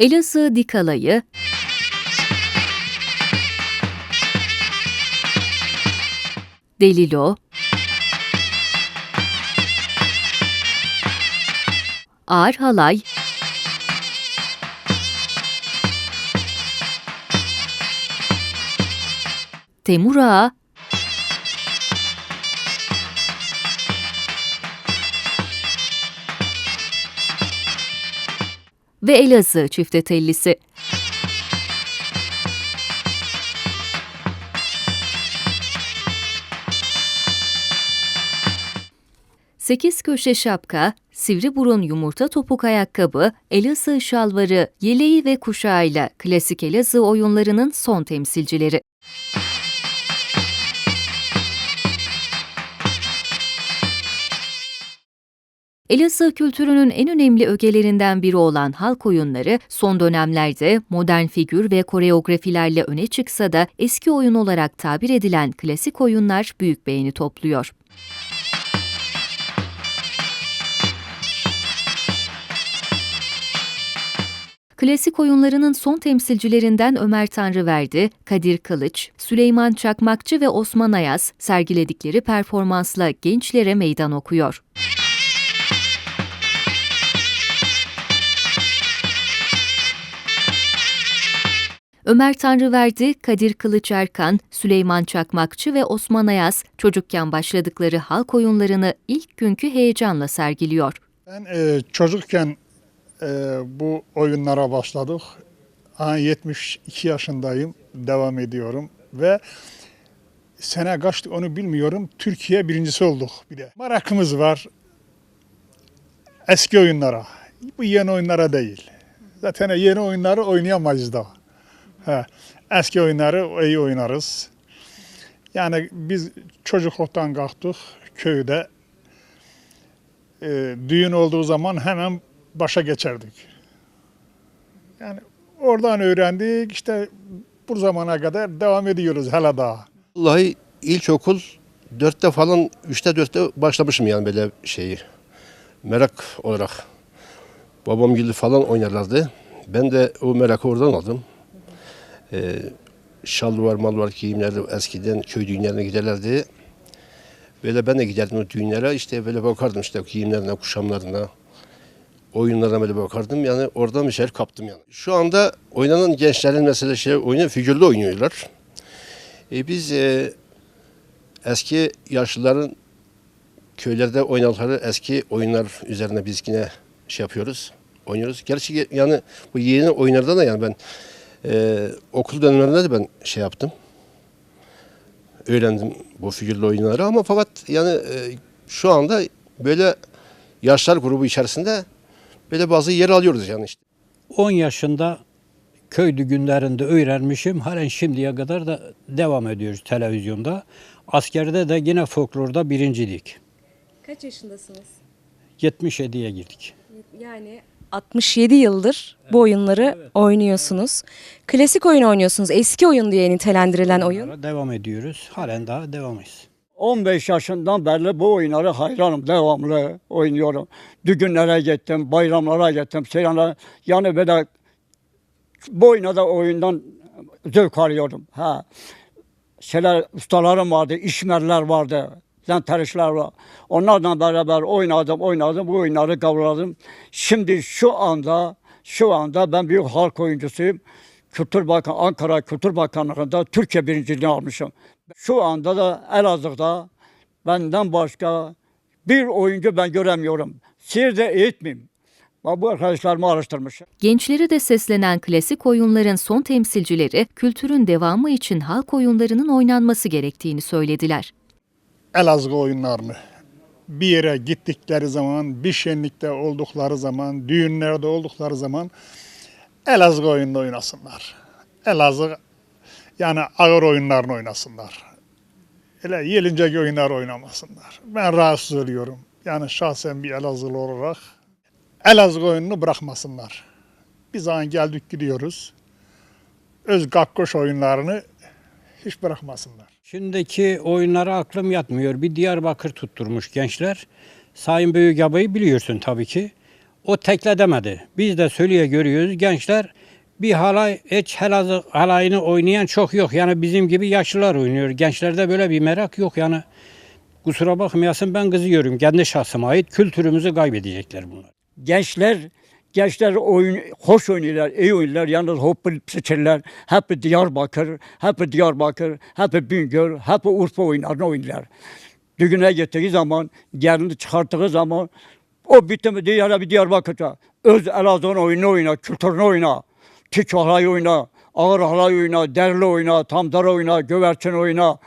Elazığ Dikalayı, Delilo, Ağır Halay, ve Elazığ çiftetellisi. Sekiz köşe şapka, sivri burun yumurta topuk ayakkabı, Elazığ şalvarı, yeleği ve kuşağıyla klasik Elazığ oyunlarının son temsilcileri. Elazığ kültürünün en önemli ögelerinden biri olan halk oyunları son dönemlerde modern figür ve koreografilerle öne çıksa da eski oyun olarak tabir edilen klasik oyunlar büyük beğeni topluyor. Klasik oyunlarının son temsilcilerinden Ömer Tanrıverdi, Kadir Kılıç, Süleyman Çakmakçı ve Osman Ayaz sergiledikleri performansla gençlere meydan okuyor. Ömer Tanrıverdi, Kadir Kılıç Erkan, Süleyman Çakmakçı ve Osman Ayaz çocukken başladıkları halk oyunlarını ilk günkü heyecanla sergiliyor. Ben e, çocukken e, bu oyunlara başladık. Ha, 72 yaşındayım, devam ediyorum ve sene kaçtı onu bilmiyorum. Türkiye birincisi olduk bir de. Merakımız var eski oyunlara. Bu yeni oyunlara değil. Zaten yeni oyunları oynayamayız daha. He, eski oyunları iyi oynarız. Yani biz çocukluktan kalktık köyde. E, düğün olduğu zaman hemen başa geçerdik. Yani oradan öğrendik işte bu zamana kadar devam ediyoruz hala daha. Vallahi ilkokul dörtte falan, üçte dörtte başlamışım yani böyle şeyi. Merak olarak. Babam gibi falan oynarlardı. Ben de o merakı oradan aldım. Ee, şal var, mal var giyimleri eskiden köy düğünlerine giderlerdi. Böyle ben de giderdim o düğünlere. işte böyle bakardım işte giyimlerine, kuşamlarına. Oyunlarına böyle bakardım. Yani oradan bir şeyler kaptım yani. Şu anda oynanan gençlerin mesela şey oyunu figürlü oynuyorlar. E biz e, eski yaşlıların köylerde oynadıkları eski oyunlar üzerine biz yine şey yapıyoruz, oynuyoruz. Gerçi yani bu yeni oyunlarda da yani ben e, okul dönemlerinde de ben şey yaptım. Öğrendim bu figürlü oyunları ama fakat yani e, şu anda böyle yaşlar grubu içerisinde böyle bazı yer alıyoruz yani işte. 10 yaşında köy günlerinde öğrenmişim. Halen şimdiye kadar da devam ediyoruz televizyonda. Askerde de yine folklorda birinciydik. Kaç yaşındasınız? 77'ye girdik. Yani 67 yıldır bu oyunları oynuyorsunuz. Klasik oyun oynuyorsunuz. Eski oyun diye nitelendirilen oyun. Devam ediyoruz. Halen daha devamayız. 15 yaşından beri bu oyunları hayranım. Devamlı oynuyorum. Düğünlere gittim, bayramlara gittim. Seyranlara, yani böyle bu oyuna da oyundan zevk alıyorum. Ha. Şeyler, ustalarım vardı, işmerler vardı. Zenterişler var. Onlarla beraber oynadım, oynadım. Bu oyunları kavradım. Şimdi şu anda, şu anda ben büyük halk oyuncusuyum. Kültür Bakan, Ankara Kültür Bakanlığı'nda Türkiye birinciliğini almışım. Şu anda da Elazığ'da benden başka bir oyuncu ben göremiyorum. Siirt'te eğitmeyeyim. Bu arkadaşlarımı araştırmış. Gençleri de seslenen klasik oyunların son temsilcileri kültürün devamı için halk oyunlarının oynanması gerektiğini söylediler. Elazığ oyunlarını bir yere gittikleri zaman, bir şenlikte oldukları zaman, düğünlerde oldukları zaman Elazığ oyununu oynasınlar. Elazığ yani ağır oyunlarını oynasınlar. Öyle yelinceki oyunlar oynamasınlar. Ben rahatsız oluyorum. Yani şahsen bir Elazığlı olarak Elazığ oyununu bırakmasınlar. Biz zaman geldik gidiyoruz. Öz gakkoş oyunlarını hiç bırakmasınlar. Şimdiki oyunlara aklım yatmıyor. Bir Diyarbakır tutturmuş gençler. Sayın Büyük Abay'ı biliyorsun tabii ki. o tekle demedi. Biz de söyleye görüyoruz gençler bir halay hiç helazı halayını oynayan çok yok. Yani bizim gibi yaşlılar oynuyor. Gençlerde böyle bir merak yok yani. Kusura bakmayasın ben kızıyorum. Kendi şahsıma ait kültürümüzü kaybedecekler bunlar. Gençler gençler oyun hoş oynuyorlar, iyi oynuyorlar. Yalnız hop seçerler. Hep Diyarbakır, hep Diyarbakır, hep Bingöl, hep Urfa oyunlarını oynuyorlar. Düğüne gittiği zaman, gelini çıkarttığı zaman o bitti mi diğer bir Diyarbakır'da. Öz Elazığ'ın oyunu oyna, kültürünü oyna. Tik halay oyna, ağır halay oyna, derli oyna, tamdar oyna, göverçin oyna.